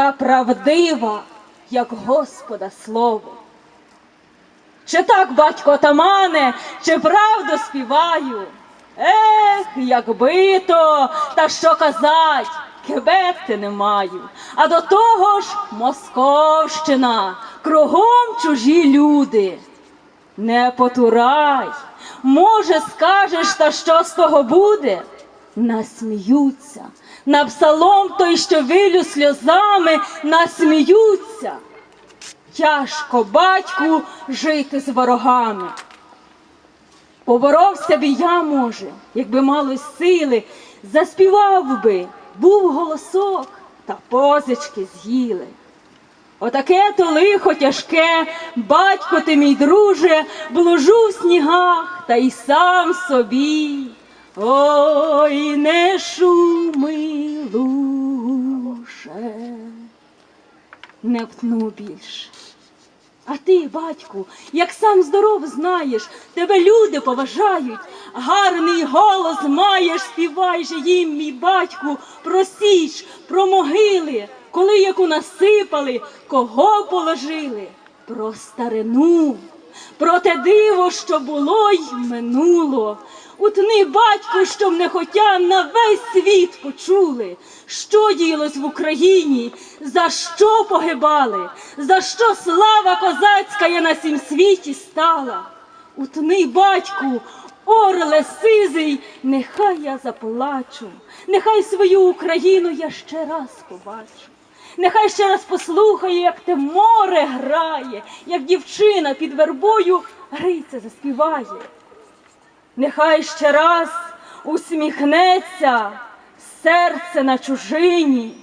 та правдива, як Господа слово. Чи так, батько отамане, чи правду співаю? Ех, якби то, та що казать, кебекти не маю. А до того ж Московщина, кругом чужі люди. Не потурай, може, скажеш, та що з того буде? Насміються, на псалом той, що вилю сльозами, насміються. Тяжко батьку жити з ворогами. Поборовся б я, може, якби мало сили, заспівав би, був голосок, та позички з'їли. Отаке то лихо тяжке, батько ти мій друже, блужу в снігах та й сам собі. Ой, не шуми луше, не втну більше. А ти, батьку, як сам здоров знаєш, тебе люди поважають, гарний голос маєш, співай же їм, мій батьку, про січ, про могили, коли яку насипали, кого положили, про старину, про те диво, що було й минуло. Утни, батьку, щоб не хотя на весь світ почули, що діялось в Україні, за що погибали, за що слава козацька я на сім світі стала. Утни, батьку, орле сизий, нехай я заплачу, нехай свою Україну я ще раз побачу. Нехай ще раз послухає, як те море грає, як дівчина під вербою гриця заспіває. Нехай ще раз усміхнеться серце на чужині,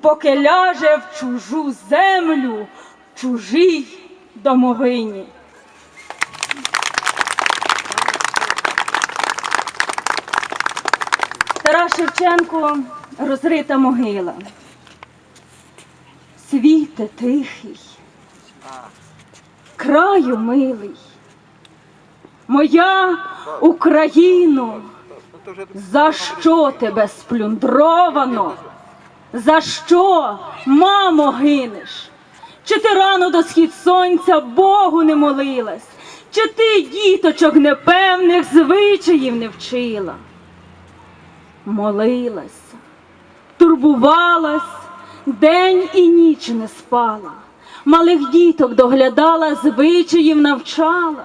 поки ляже в чужу землю, в чужій домовині. Тарас Шевченко розрита могила. Світе тихий, краю милий, моя Україно, за що тебе сплюндровано? За що, мамо, гинеш? Чи ти рано до схід сонця Богу не молилась? Чи ти діточок непевних звичаїв не вчила? Молилася, турбувалась, день і ніч не спала, малих діток доглядала, звичаїв навчала.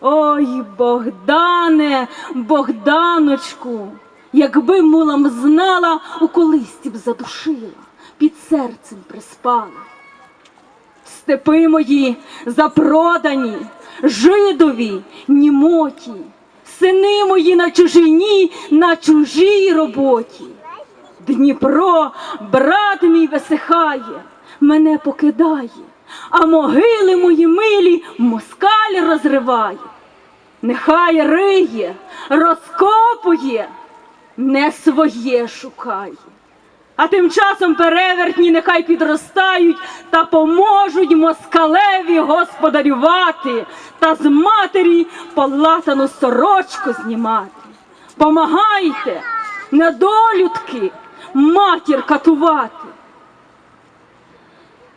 Ой, Богдане, Богданочку, якби мулам знала, у колисті б задушила, під серцем приспала. Степи мої запродані, жидові, німоті, сини мої на чужині, на чужій роботі. Дніпро, брат мій висихає, мене покидає, а могили мої милі москаль розриває. Нехай риє, розкопує, не своє шукає. А тим часом перевертні нехай підростають та поможуть москалеві господарювати та з матері полатану сорочку знімати. Помагайте, недолюдки, матір катувати.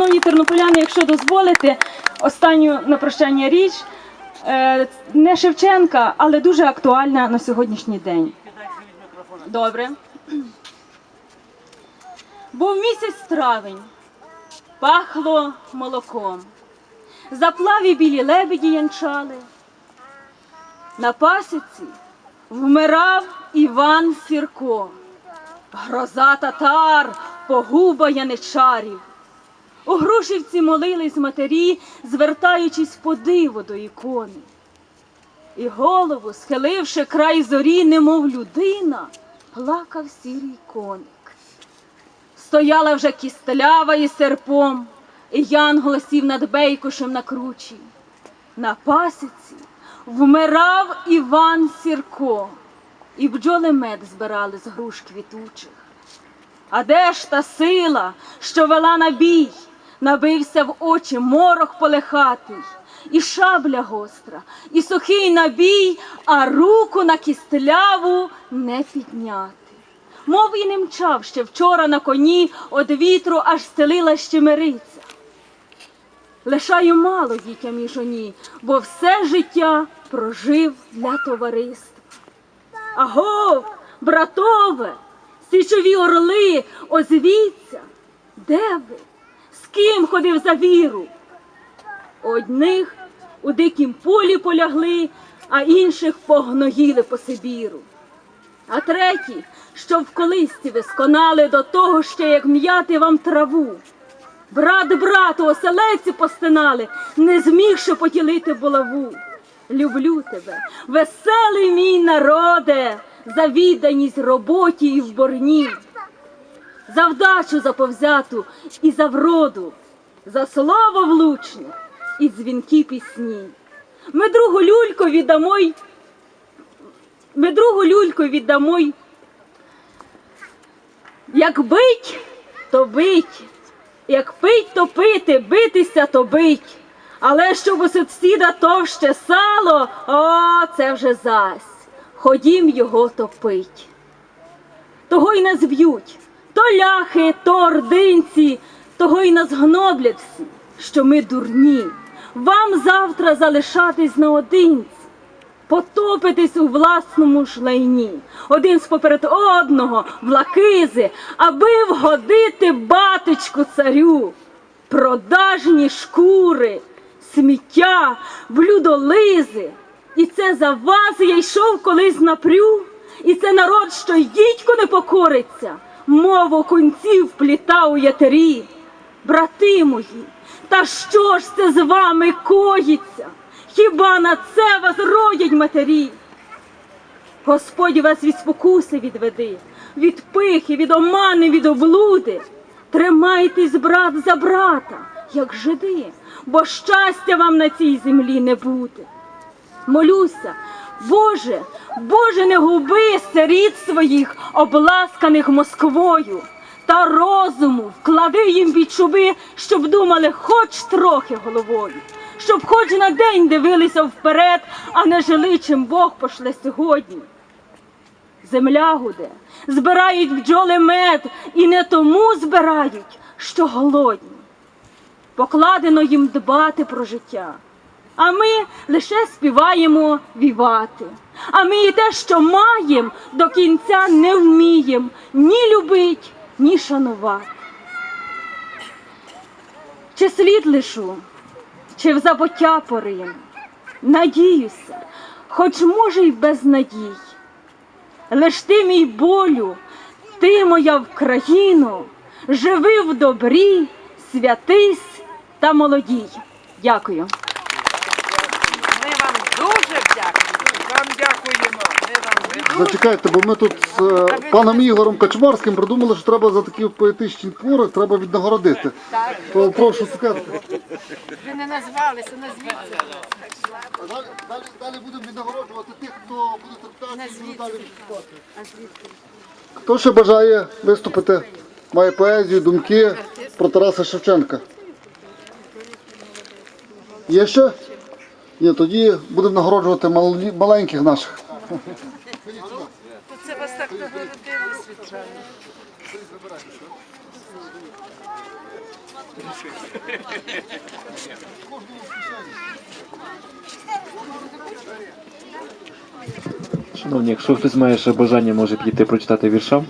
Шановні тернополяни, якщо дозволите, останню на прощання річ е, не Шевченка, але дуже актуальна на сьогоднішній день. Добре. Був місяць травень, пахло молоком. Заплаві білі лебеді янчали. На пасіці вмирав Іван Сірко, гроза татар, погуба яничарів. Грушівці молились матері, звертаючись по диво до ікони. І голову, схиливши край зорі, немов людина, плакав сірий коник. Стояла вже кістелява із серпом, і янгол сів над бейкушем на кручі. На пасіці вмирав Іван Сірко, і бджоли мед збирали з груш квітучих. А де ж та сила, що вела на бій, набився в очі морох полехатий, і шабля гостра, і сухий набій, а руку на кістляву не підняти. Мов і не мчав ще вчора на коні, од вітру аж стелила щемериця. Лишаю мало дітям і жоні, бо все життя прожив для товариства. Агов, братове, січові орли, озвіться, де ви? Ким ходив за віру? Одних у дикім полі полягли, а інших погноїли по Сибіру. А треті, що в колисці ви сконали до того ще, як м'яти вам траву. Брат брату оселеці постинали, не змігши поділити булаву. Люблю тебе, веселий мій народе, за відданість роботі і в борні, за вдачу заповзяту і за вроду, за слово влучне і дзвінки пісні. Ми другу люльку віддамо й ми другу люльку віддамо й як бить, то бить, як пить, то пити, битися, то бить. Але щоб у сусіда товще сало, о, це вже зась. Ходім його топить. Того й нас б'ють, то ляхи, то ординці, того й нас гноблять всі, що ми дурні. Вам завтра залишатись наодинці потопитись у власному ж один споперед одного, в лакизи, аби вгодити батечку царю, продажні шкури, сміття, блюдолизи. І це за вас я йшов колись напрю, і це народ, що й дідько не покориться, мову кунців плітав у ятері. Брати мої, та що ж це з вами коїться? Хіба на це вас родять матері? Господь вас від спокуси відведи, від пихи, від омани, від облуди. Тримайтесь, брат, за брата, як жиди, бо щастя вам на цій землі не буде. Молюся, Боже, Боже, не губи сиріт своїх, обласканих Москвою, та розуму вклади їм від чуби, щоб думали хоч трохи головою, щоб хоч на день дивилися вперед, а не жили, чим Бог пошле сьогодні. Земля гуде, збирають бджоли мед, і не тому збирають, що голодні покладено їм дбати про життя. А ми лише співаємо вівати. А ми і те, що маєм, до кінця не вмієм ні любить, ні шанувати. Чи слід лишу, чи в забуття порим, надіюся, хоч може й без надій. Лиш ти, мій болю, ти моя Вкраїно, живи в добрі, святись та молодій. Дякую. Ми вам дуже вдячні. Вам дякуємо. Ми вам дуже Зачекайте, бо ми тут з е, паном Ігорем Качмарським придумали, що треба за такі поетичні твори треба віднагородити. так. То прошу цукерки. Ви не назвалися, назвіться. Далі, далі, далі будемо віднагороджувати тих, хто буде траптатися і далі виступати. Хто ще бажає виступити, має поезію, думки про Тараса Шевченка? Є ще? Ні, тоді будемо нагороджувати малі- маленьких наших. То це вас так нагородили, звичайно. Шановні, якщо хтось має ще бажання, може підійти прочитати вірша.